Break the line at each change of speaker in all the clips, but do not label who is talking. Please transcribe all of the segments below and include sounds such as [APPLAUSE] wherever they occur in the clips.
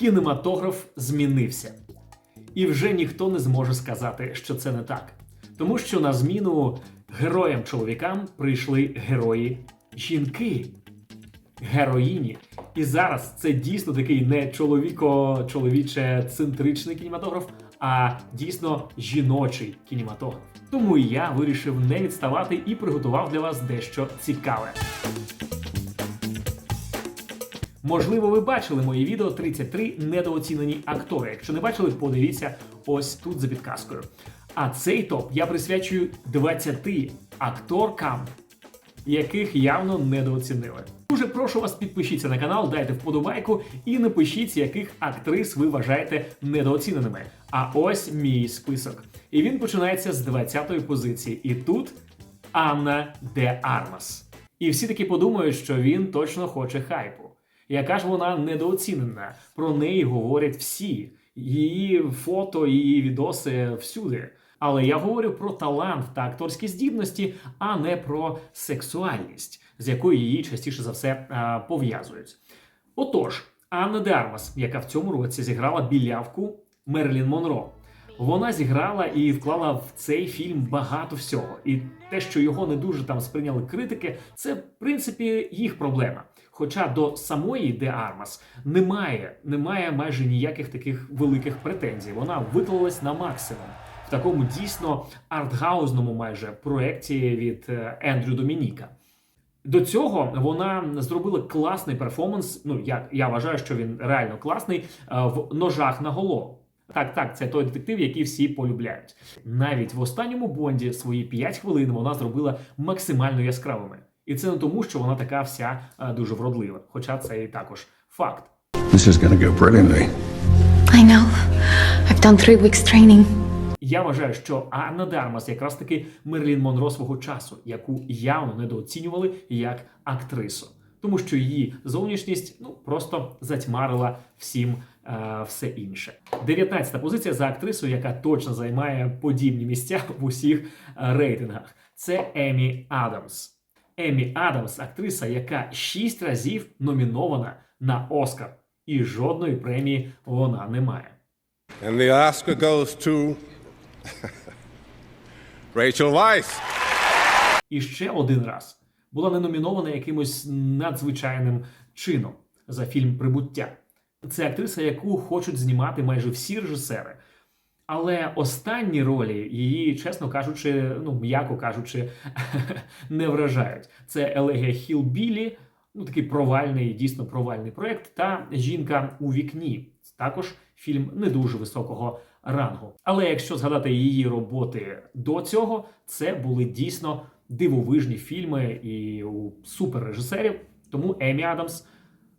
Кінематограф змінився. І вже ніхто не зможе сказати, що це не так. Тому що на зміну героям-чоловікам прийшли герої жінки, героїні. І зараз це дійсно такий не чоловіко-чоловіче центричний кінематограф, а дійсно жіночий кінематограф. Тому я вирішив не відставати і приготував для вас дещо цікаве. Можливо, ви бачили моє відео 33 недооцінені актори. Якщо не бачили, подивіться ось тут за підказкою. А цей топ я присвячую 20 акторкам, яких явно недооцінили. Дуже прошу вас, підпишіться на канал, дайте вподобайку і напишіть, яких актрис ви вважаєте недооціненими. А ось мій список. І він починається з 20-ї позиції. І тут Анна де Армас. І всі таки подумають, що він точно хоче хайпу. Яка ж вона недооцінена? Про неї говорять всі. Її фото, її відоси всюди. Але я говорю про талант та акторські здібності, а не про сексуальність, з якою її частіше за все пов'язують. Отож, Анна де Армас, яка в цьому році зіграла білявку Мерлін Монро. Вона зіграла і вклала в цей фільм багато всього. І те, що його не дуже там сприйняли критики, це в принципі їх проблема. Хоча до самої Де Армас немає, немає майже ніяких таких великих претензій. Вона виклалась на максимум в такому дійсно артгаузному майже проєкті від е, Ендрю Домініка. До цього вона зробила класний перформанс. Ну я, я вважаю, що він реально класний е, в ножах на голову. Так, так, це той детектив, який всі полюбляють. Навіть в останньому бонді свої 5 хвилин вона зробила максимально яскравими. І це не тому, що вона така вся е, дуже вродлива. Хоча це і також факт.
This is to go brilliantly.
I know. I've done three weeks training.
Я вважаю, що Анна Дармас якраз таки Мерлін Монро свого часу, яку явно недооцінювали як актрису, тому що її зовнішність ну просто затьмарила всім е, все інше. 19-та позиція за актрисою, яка точно займає подібні місця в усіх е, рейтингах. Це Емі Адамс. Емі Адамс, актриса, яка шість разів номінована на Оскар, і жодної премії вона не має.
And the Oscar goes to [LAUGHS] Rachel Weisz.
І ще один раз була не номінована якимось надзвичайним чином за фільм Прибуття. Це актриса, яку хочуть знімати майже всі режисери. Але останні ролі її, чесно кажучи, ну м'яко кажучи, [LAUGHS] не вражають. Це Елегія Хілбілі, ну такий провальний, дійсно провальний проект, та жінка у вікні. Також фільм не дуже високого рангу. Але якщо згадати її роботи до цього, це були дійсно дивовижні фільми і у суперрежисерів. Тому Емі Адамс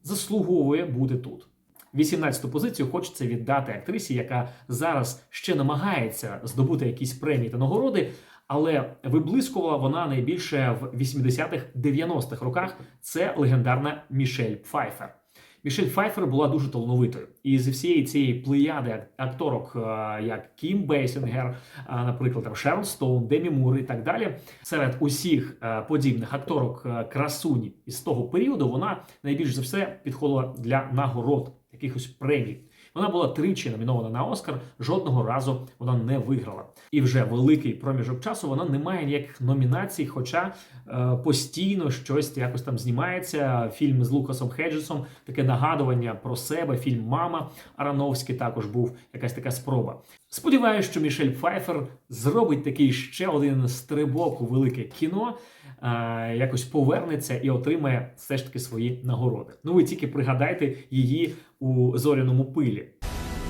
заслуговує бути тут. 18-ту позицію хочеться віддати актрисі, яка зараз ще намагається здобути якісь премії та нагороди, але виблискувала вона найбільше в 80-х 90-х роках. Це легендарна Мішель Пфайфер. Мішель Пфайфер була дуже талановитою. І зі всієї цієї плеяди акторок, е, як Кім Бейсінгер, е, наприклад, там Шерон Стоун, Демі Мур і так далі, серед усіх е, подібних акторок красуні із того періоду, вона найбільш за все підходила для нагород, якихось премій. Вона була тричі номінована на Оскар, жодного разу вона не виграла. І вже великий проміжок часу вона не має ніяких номінацій, хоча е, постійно щось якось там знімається. Фільм з Лукасом Хеджесом, таке нагадування про себе. Фільм Мама Арановський також був якась така спроба. Сподіваюся, що Мішель Пфайфер зробить такий ще один стрибок у велике кіно, е, якось повернеться і отримає все ж таки свої нагороди. Ну ви тільки пригадайте її у зоряному пилі.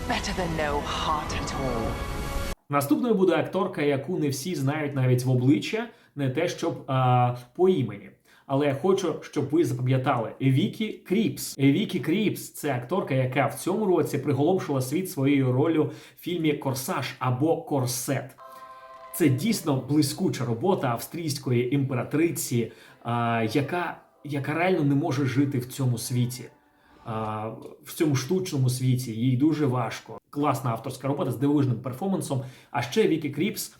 Better than no heart at all.
Наступною буде акторка, яку не всі знають навіть в обличчя, не те, щоб а, по імені. Але я хочу, щоб ви запам'ятали Евікі Кріпс. Евікі Кріпс це акторка, яка в цьому році приголомшила світ своєю ролью в фільмі Корсаж або Корсет. Це дійсно блискуча робота австрійської імператриці, яка, яка реально не може жити в цьому світі. В цьому штучному світі їй дуже важко. Класна авторська робота з дивовижним перформансом. А ще Вікі Кріпс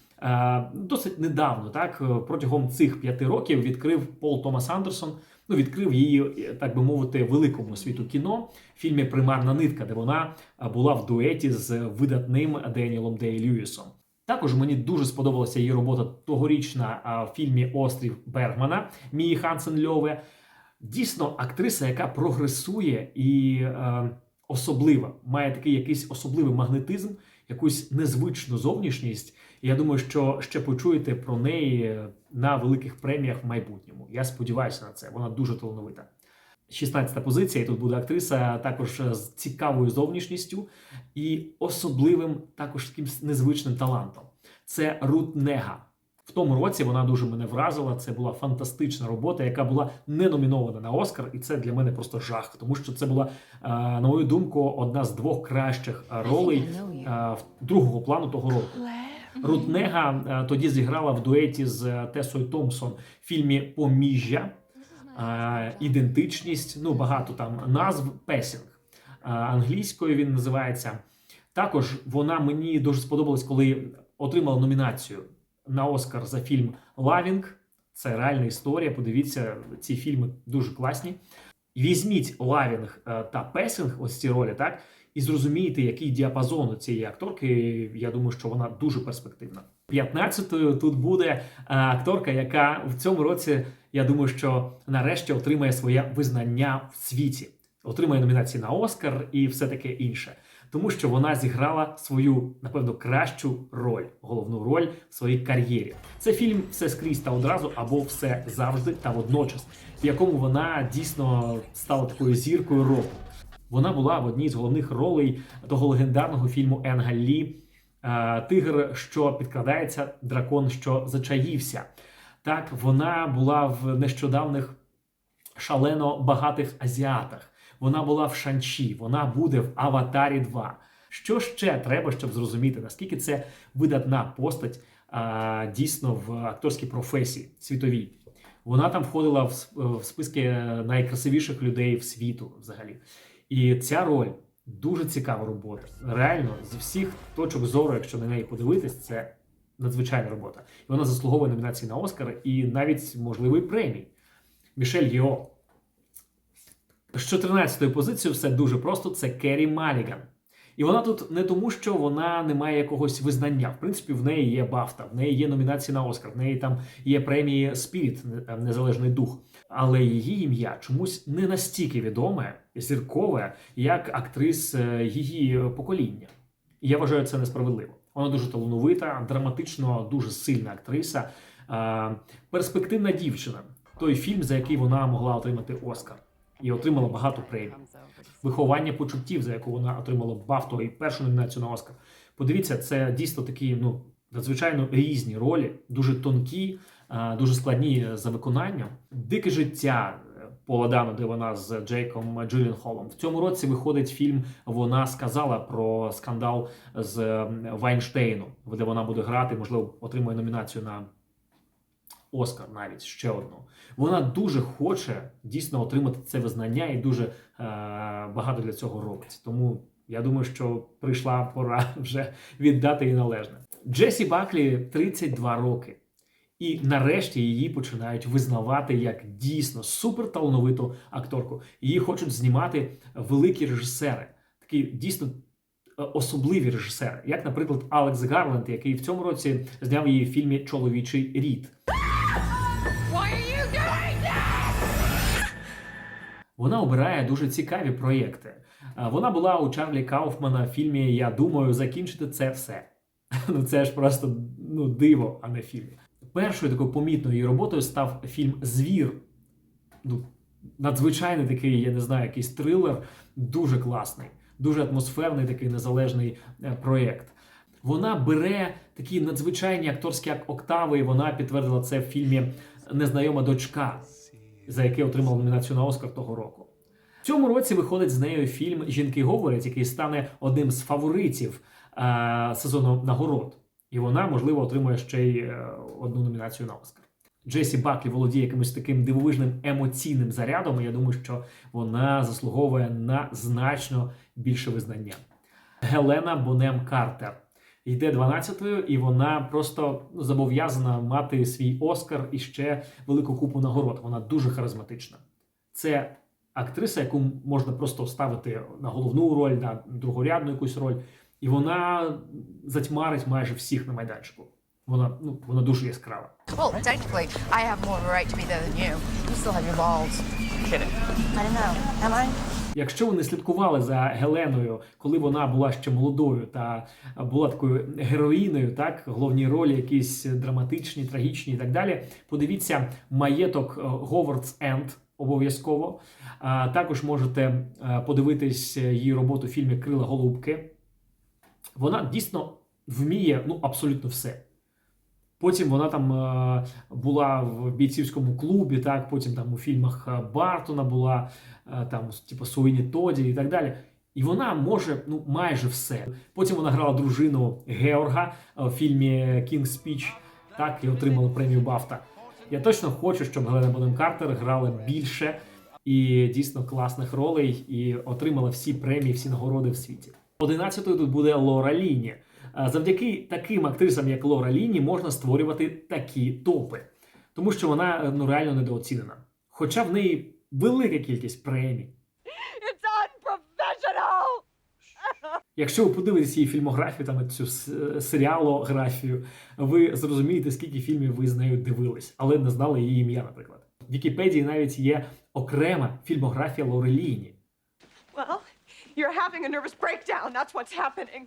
досить недавно, так протягом цих п'яти років відкрив Пол Томас Андерсон. ну, відкрив її, е, так би мовити, великому світу кіно в фільмі Примарна нитка, де вона е, була в дуеті з видатним Деніелом Дей Льюісом. Також мені дуже сподобалася її робота тогорічна в фільмі Острів Бергмана Мії Хансен Льове. Дійсно, актриса, яка прогресує і е, особлива, має такий якийсь особливий магнетизм, якусь незвичну зовнішність. І я думаю, що ще почуєте про неї на великих преміях в майбутньому. Я сподіваюся на це. Вона дуже талановита. 16-та позиція. і Тут буде актриса також з цікавою зовнішністю і особливим, також таким незвичним талантом. Це Рут Нега. В тому році вона дуже мене вразила. Це була фантастична робота, яка була не номінована на Оскар, і це для мене просто жах, тому що це була, е, на мою думку, одна з двох кращих е, ролей е, другого плану того року. Рут Нега е, тоді зіграла в дуеті з Тесою Томпсон в фільмі Поміжжя. Ідентичність, ну багато там назв песінг. Англійською він називається. Також вона мені дуже сподобалась, коли отримала номінацію на Оскар за фільм Лавінг. Це реальна історія. Подивіться, ці фільми дуже класні. Візьміть Лавінг е, та Песінг, ось ці ролі, так, і зрозумієте, який діапазон у цієї акторки. Я думаю, що вона дуже перспективна. 15-ю тут буде е, акторка, яка в цьому році, я думаю, що нарешті отримає своє визнання в світі, отримає номінації на Оскар і все таке інше. Тому що вона зіграла свою, напевно, кращу роль, головну роль в своїй кар'єрі. Це фільм все скрізь та одразу або все завжди та водночас, в якому вона дійсно стала такою зіркою року. Вона була в одній з головних ролей того легендарного фільму Енга Лі е, Тигр, що підкрадається, дракон, що зачаївся. Так, вона була в нещодавних шалено багатих азіатах. Вона була в Шанчі, вона буде в Аватарі 2. Що ще треба, щоб зрозуміти, наскільки це видатна постать а, дійсно в акторській професії світовій. Вона там входила в, в списки найкрасивіших людей в світу взагалі. І ця роль дуже цікава робота. Реально, з всіх точок зору, якщо на неї подивитись, це надзвичайна робота. І вона заслуговує номінації на Оскар і навіть можливої премії. Мішель Йо. З 14-ї позиції все дуже просто. Це Керрі Маліган. І вона тут не тому, що вона не має якогось визнання. В принципі, в неї є Бафта, в неї є номінації на Оскар, в неї там є премії Спіріт, Незалежний дух. Але її ім'я чомусь не настільки відоме, зіркове, як актрис е, її покоління. І я вважаю це несправедливо. Вона дуже талановита, драматично дуже сильна актриса, е, перспективна дівчина. Той фільм, за який вона могла отримати Оскар, і отримала багато премій. Виховання почуттів, за яку вона отримала Бафту і першу номінацію на Оскар. Подивіться, це дійсно такі ну надзвичайно різні ролі, дуже тонкі, е, дуже складні за виконанням. Дике життя. е, Пола Дано, де вона з Джейком Джилленхолом. В цьому році виходить фільм. Вона сказала про скандал з Вайнштейном, де вона буде грати, можливо, отримує номінацію на Оскар навіть ще одну. Вона дуже хоче дійсно отримати це визнання і дуже е, багато для цього робить. Тому я думаю, що прийшла пора [LAUGHS] вже віддати їй належне. Джесі Баклі 32 роки. І нарешті її починають визнавати як дійсно суперталановиту акторку. Її хочуть знімати великі режисери, такі дійсно е, особливі режисери, як, наприклад, Алекс Гарленд, який в цьому році зняв її в фільмі Чоловічий рід. Вона обирає дуже цікаві проєкти. Вона була у Чарлі Кауфмана в фільмі Я думаю, закінчити це все. [LAUGHS] Ну це ж просто ну, диво, а не фільм. Першою такою помітною її роботою став фільм Звір. Ну, надзвичайний такий, я не знаю, якийсь трилер, дуже класний, дуже атмосферний такий незалежний е, проєкт. Вона бере такі надзвичайні акторські ак- октави, і вона підтвердила це в фільмі Незнайома дочка, за який отримав номінацію на Оскар того року. В цьому році виходить з нею фільм Жінки говорять, який стане одним з фаворитів е, сезону нагород. І вона, можливо, отримує ще й е, одну номінацію на Оскар. Джесі Баклі володіє якимось таким дивовижним емоційним зарядом. і Я думаю, що вона заслуговує на значно більше визнання. Гелена Бонем Картер йде 12-ю, і вона просто зобов'язана мати свій Оскар і ще велику купу нагород. Вона дуже харизматична. Це актриса, яку можна просто ставити на головну роль, на другорядну якусь роль, і вона затьмарить майже всіх на майданчику. Вона, ну, вона дуже яскрава.
Well, technically, I have more of a right to be there than you. You still have your balls.
Kidding.
I don't know. Am I?
Якщо ви не слідкували за Геленою, коли вона була ще молодою та була такою героїною, так головні ролі, якісь драматичні, трагічні і так далі. Подивіться маєток е, Говардс Енд обов'язково. Також можете е, подивитись її роботу в фільмі Крила Голубки. Вона дійсно вміє ну абсолютно все. Потім вона там е, була в бійцівському клубі, так, потім там у фільмах е, Бартона була, е, там, типу Суїні Тоді і так далі. І вона може ну, майже все. Потім вона грала дружину Георга в фільмі Кінг Спіч, так, і отримала премію Бафта. Я точно хочу, щоб Гелена Бонем Картер грала більше і дійсно класних ролей, і отримала всі премії, всі нагороди в світі. Одинадцятою тут буде Лора Ліні. А Завдяки таким актрисам, як Лора Ліні, можна створювати такі топи, тому що вона е, ну реально недооцінена. Хоча в неї велика кількість премій. [LAUGHS] Якщо ви подивитесь її фільмографію, там цю с- серіалографію, ви зрозумієте, скільки фільмів ви з нею дивились, але не знали її ім'я, наприклад. В Вікіпедії навіть є окрема фільмографія Лори Ліні.
Well, you're having a nervous breakdown. That's what's happening.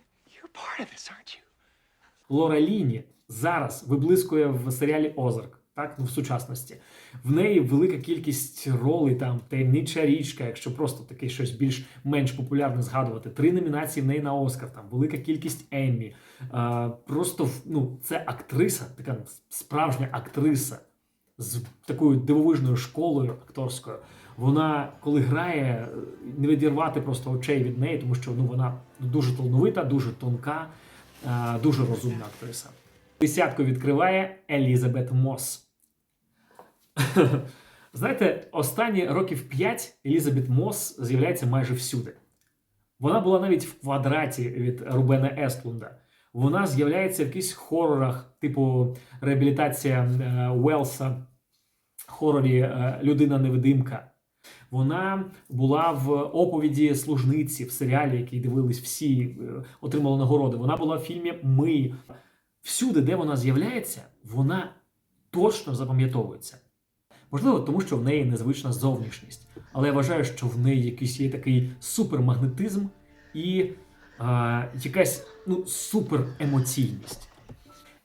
Лора Ліні зараз виблискує в серіалі Озарк, так ну в сучасності. В неї велика кількість ролей, там таємнича річка, якщо просто таке щось більш менш популярне згадувати. Три номінації в неї на Оскар, там велика кількість Еммі. А, просто ну, це актриса, така справжня актриса з такою дивовижною школою акторською. Вона, коли грає, не відірвати просто очей від неї, тому що ну, вона дуже талановита, дуже тонка, е, дуже розумна актриса. Десятку відкриває Елізабет Мос. [LAUGHS] Знаєте, останні років 5 Елізабет Мос з'являється майже всюди. Вона була навіть в квадраті від Рубена Естлунда. Вона з'являється в якихось хорорах, типу реабілітація е, Уелса, хорорі е, Людина-невидимка. Вона була в оповіді служниці в серіалі, який дивились всі, е, отримала нагороди. Вона була в фільмі Ми. Всюди, де вона з'являється, вона точно запам'ятовується. Можливо, тому що в неї незвична зовнішність, але я вважаю, що в неї якийсь є такий супермагнетизм і а, якась ну, суперемоційність.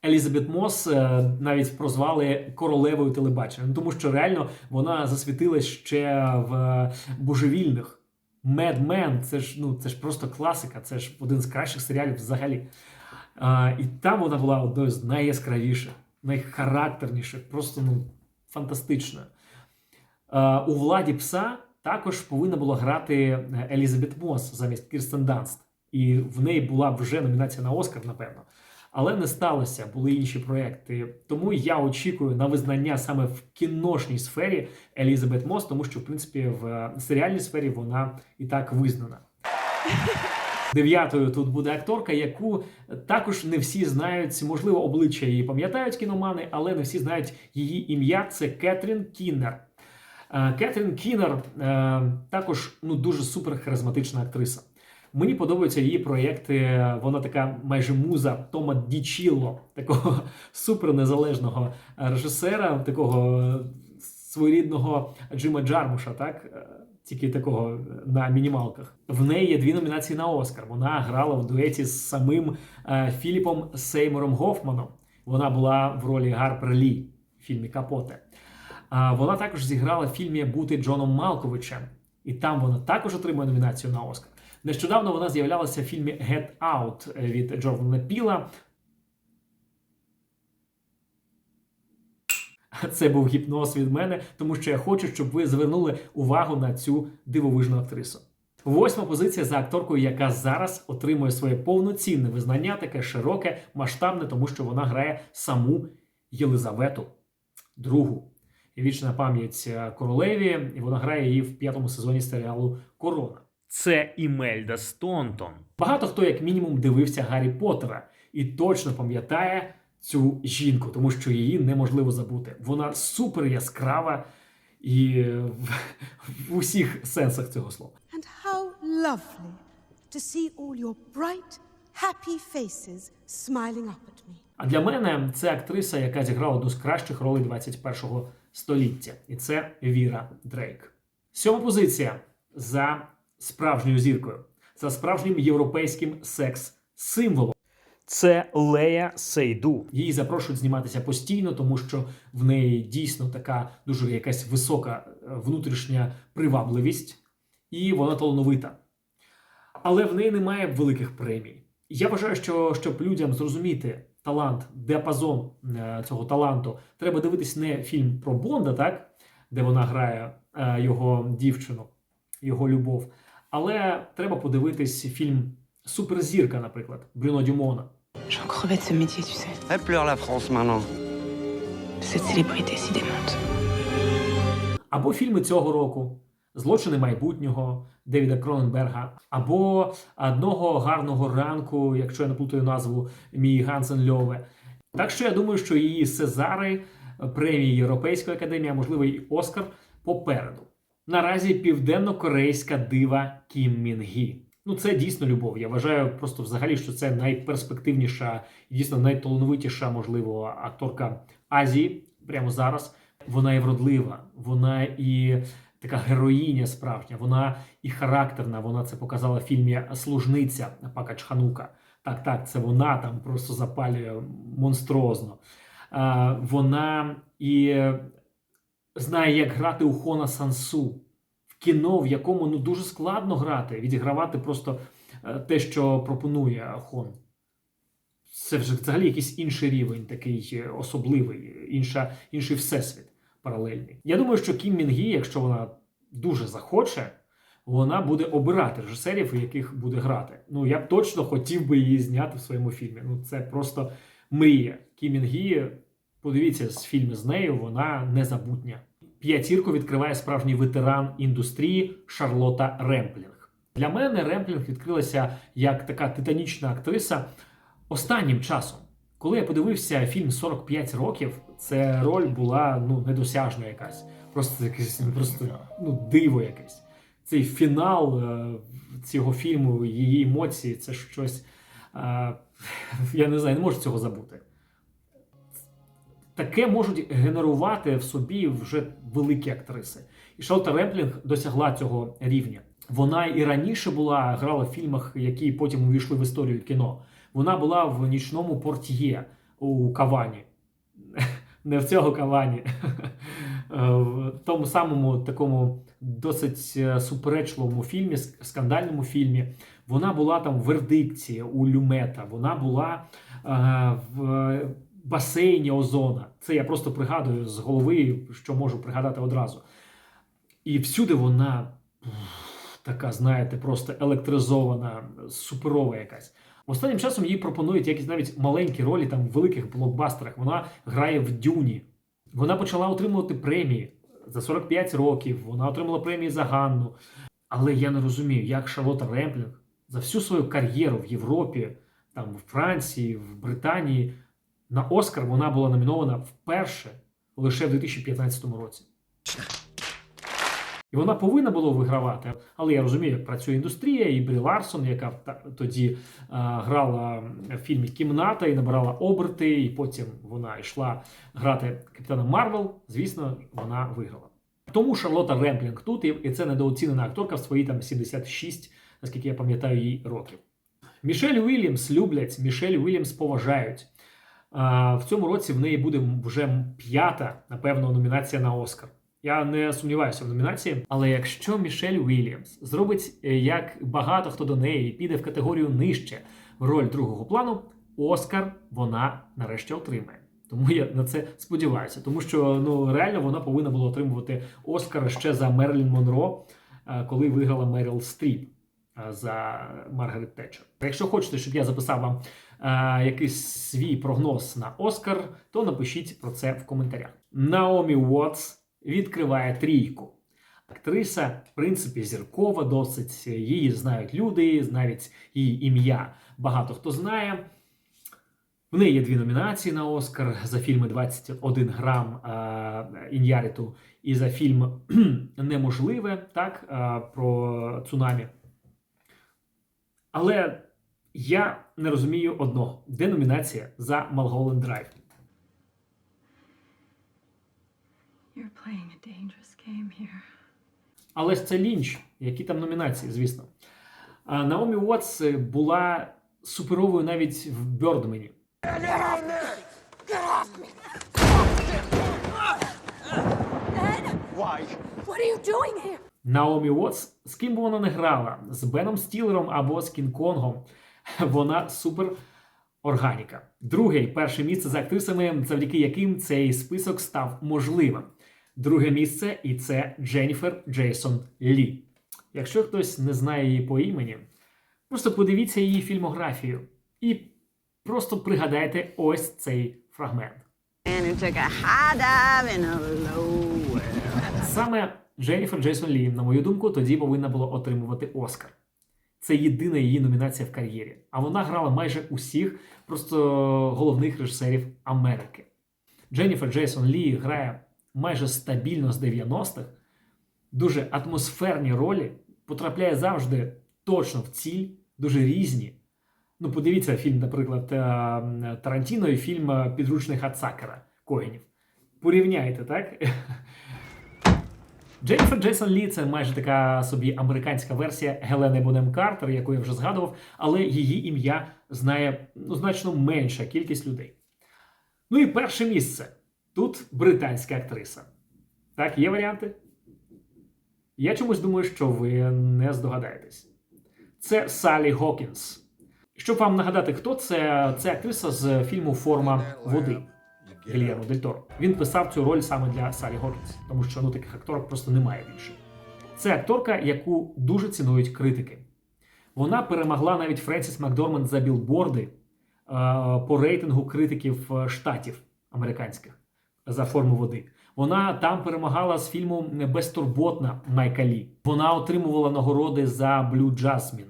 Елізабет Мос е, навіть прозвали королевою телебачення, ну, тому що реально вона засвітилась ще в божевільних. Mad Men, це ж ну це ж просто класика, це ж один з кращих серіалів взагалі. А, і там вона була одною з найяскравіших, найхарактерніших, просто ну фантастичною. А, у владі пса також повинна була грати Елізабет Мос замість Кірстен Данст. І в неї була вже номінація на Оскар, напевно. Але не сталося, були інші проекти. Тому я очікую на визнання саме в кіношній сфері Елізабет Мос, тому що, в принципі, в серіальній сфері вона і так визнана. [LAUGHS] Дев'ятою тут буде акторка, яку також не всі знають, можливо, обличчя її пам'ятають кіномани, але не всі знають її ім'я. Це Кетрін Кіннер. Е, Кетрін Кіннер е, також ну, дуже супер харизматична актриса. Мені подобаються її проєкти. Вона така майже муза Тома Дічілло, такого [LAUGHS] супернезалежного режисера, такого своєрідного Джима Джармуша, так? Е, Тільки такого на мінімалках. В неї є дві номінації на Оскар. Вона грала в дуеті з самим е, Філіпом Сеймором Гофманом. Вона була в ролі Гарпер Лі в фільмі Капоте. Вона також зіграла в фільмі Бути Джоном Малковичем, і там вона також отримує номінацію на Оскар. Нещодавно вона з'являлася в фільмі Get Out від Джордана Піла. Це був гіпноз від мене, тому що я хочу, щоб ви звернули увагу на цю дивовижну актрису. Восьма позиція за акторкою, яка зараз отримує своє повноцінне визнання, таке широке, масштабне, тому що вона грає саму Єлизавету другу. Вічна пам'ять е, королеві, і вона грає її в п'ятому сезоні серіалу Корона. Це Імельда Стонтон. Багато хто, як мінімум, дивився Гаррі Поттера і точно пам'ятає цю жінку, тому що її неможливо забути. Вона супер яскрава і в, в усіх сенсах цього слова.
And how lovely to see all your bright, happy faces smiling up at me.
А для мене це актриса, яка зіграла одну з кращих ролей 21-го століття, і це Віра Дрейк. Сьома позиція за справжньою зіркою, за справжнім європейським секс-символом. Це Лея Сейду. Її запрошують зніматися постійно, тому що в неї дійсно така дуже якась висока е, внутрішня привабливість, і вона талановита. Але в неї немає великих премій. Я вважаю, що щоб людям зрозуміти талант, діапазон е, цього таланту, треба дивитись не фільм про Бонда, так, де вона грає е, його дівчину, його любов, але треба подивитись фільм Суперзірка, наприклад, Брюно Дюмона.
J'en crevais de ce métier, tu sais.
Elle pleure la France maintenant.
Cette célébrité si démente.
Або фільми цього року Злочини майбутнього Девіда Кроненберга, або одного гарного ранку, якщо я не плутаю назву Мії Гансен Льове. Так що я думаю, що її Сезари, премії Європейської академії, а можливо і Оскар попереду. Наразі південно-корейська дива Кім Мін Гі. Ну, це дійсно любов. Я вважаю просто взагалі, що це найперспективніша і дійсно найталановитіша, можливо, акторка Азії прямо зараз. Вона і вродлива, вона і така героїня справжня, вона і характерна. Вона це показала в фільмі Служниця Пака Чханука. Так, так, це вона там просто запалює монструозно. Вона і знає, як грати у Хона Сансу в кіно, в якому ну дуже складно грати, відігравати просто е, те, що пропонує Хон. Це вже взагалі якийсь інший рівень, такий е, особливий, інша, інший всесвіт паралельний. Я думаю, що Кім Мінгі, якщо вона дуже захоче, вона буде обирати режисерів, у яких буде грати. Ну я б точно хотів би її зняти в своєму фільмі. Ну це просто мрія. Кім Мінгі, подивіться з фільми з нею, вона незабутня. П'ятірку відкриває справжній ветеран індустрії Шарлота Ремплінг. Для мене Ремплінг відкрилася як така титанічна актриса останнім часом. Коли я подивився фільм 45 років, це роль була ну недосяжна якась. Просто якесь просто ну, диво якесь. Цей фінал е, цього фільму, її емоції, це щось. Е, я не знаю, не можу цього забути. Таке можуть генерувати в собі вже великі актриси. І Шалта Ремплінг досягла цього рівня. Вона і раніше була, грала в фільмах, які потім увійшли в історію кіно. Вона була в нічному портьє у Кавані. [LAUGHS] Не в цього Кавані, [LAUGHS] в тому самому такому досить е, суперечливому фільмі, скандальному фільмі. Вона була там в вердикції у Люмета. Вона була е, в басейні Озона. Це я просто пригадую з голови, що можу пригадати одразу. І всюди вона така, знаєте, просто електризована, суперова якась. Останнім часом їй пропонують якісь навіть маленькі ролі там в великих блокбастерах. Вона грає в Дюні. Вона почала отримувати премії за 45 років. Вона отримала премії за Ганну. Але я не розумію, як Шарлота Ремплінг за всю свою кар'єру в Європі, там в Франції, в Британії на Оскар вона була номінована вперше лише в 2015 році. І вона повинна була вигравати. Але я розумію, як працює індустрія, і Брі Ларсон, яка тоді а, грала в фільмі Кімната і набирала оберти, і потім вона йшла грати Капітана Марвел. Звісно, вона виграла. Тому Шарлота Ремплінг тут, і- це недооцінена акторка в свої там 76, наскільки я пам'ятаю, їй років. Мішель Уільямс люблять, Мішель Уільямс поважають. В цьому році в неї буде вже п'ята, напевно, номінація на Оскар. Я не сумніваюся в номінації, але якщо Мішель Уільямс зробить е, як багато хто до неї піде в категорію нижче роль другого плану, Оскар вона нарешті отримає. Тому я на це сподіваюся, тому що ну реально вона повинна була отримувати Оскар ще за Мерлін Монро, е, коли виграла Меріл Стріп за Маргарет Тетчер. Якщо хочете, щоб я записав вам е, якийсь свій прогноз на Оскар, то напишіть про це в коментарях. Наомі Уотс відкриває трійку. Актриса, в принципі, зіркова, досить її знають люди, навіть її ім'я багато хто знає. В неї є дві номінації на Оскар за фільми 21 грам е, Ін'яріту і за фільм Неможливе, так, е, про цунамі. Але я не розумію одного: де номінація за Малголен Драйв?
You're playing a dangerous game here.
Але ж це лінч. Які там номінації, звісно. А Наомі Уотс е, була суперовою навіть в Бьордмені.
What are you doing here?
Наомі Уотс, з ким би вона не грала, з Беном Стілером або з Кінг-Конгом, [LAUGHS] вона супер органіка. Друге і перше місце за актрисами, завдяки яким цей список став можливим. Друге місце і це Дженніфер Джейсон Лі. Якщо хтось не знає її по імені, просто подивіться її фільмографію і просто пригадайте ось цей фрагмент. Саме Дженніфер Джейсон Лі, на мою думку, тоді повинна була отримувати Оскар. Це єдина її номінація в кар'єрі. А вона грала майже усіх просто головних режисерів Америки. Дженніфер Джейсон Лі грає майже стабільно з 90-х, дуже атмосферні ролі, потрапляє завжди точно в ціль, дуже різні. Ну, подивіться фільм, наприклад, е, Тарантіно і фільм Підручний Хацакера Коенів. Порівняйте, так? Дженніфер Джейсон Лі це майже така собі американська версія Гелени Бонем Картер, яку я вже згадував, але її ім'я знає ну, значно менша кількість людей. Ну і перше місце. Тут британська актриса. Так, є варіанти? Я чомусь думаю, що ви не здогадаєтесь. Це Салі Гокінс. Щоб вам нагадати, хто це, це актриса з фільму Форма води. Гільєрмо Дель Торо. Він писав цю роль саме для Салі Гокінс, тому що ну таких акторок просто немає більше. Це акторка, яку дуже цінують критики. Вона перемогла навіть Френсіс Макдорманд за білборди е, по рейтингу критиків е, штатів американських за форму води. Вона там перемагала з фільму Безтурботна Майка Лі. Вона отримувала нагороди за Блю Джасмін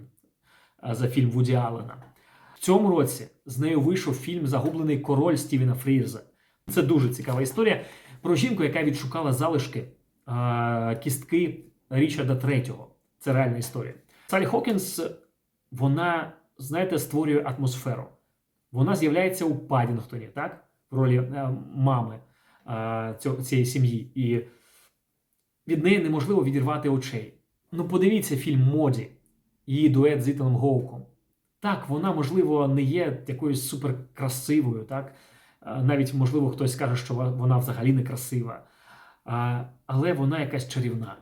е, за фільм Вуді Аллена. В цьому році з нею вийшов фільм Загублений король Стівена Фрірза. Це дуже цікава історія про жінку, яка відшукала залишки е, кістки Річарда III. Це реальна історія. Салі Хокінс, вона, знаєте, створює атмосферу. Вона з'являється у Падінгтоні, так? В ролі е, мами е, цієї сім'ї. І від неї неможливо відірвати очей. Ну, подивіться фільм Моді, її дует з Ітаном Гоуком. Так, вона, можливо, не є якоюсь суперкрасивою, так? Навіть, можливо, хтось скаже, що вона взагалі не красива. Але вона якась чарівна.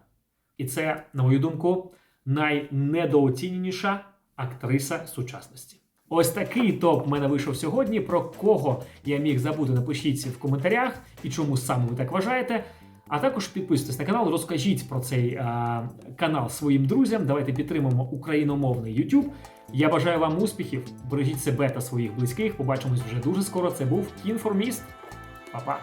І це, на мою думку, найнедооціненіша актриса сучасності. Ось такий топ в мене вийшов сьогодні. Про кого я міг забути, напишіть в коментарях і чому саме ви так вважаєте. А також підписуйтесь на канал, розкажіть про цей а, канал своїм друзям. Давайте підтримаємо україномовний YouTube. Я бажаю вам успіхів, бережіть себе та своїх близьких. Побачимось вже дуже скоро. Це був Кінформіст. Па-па!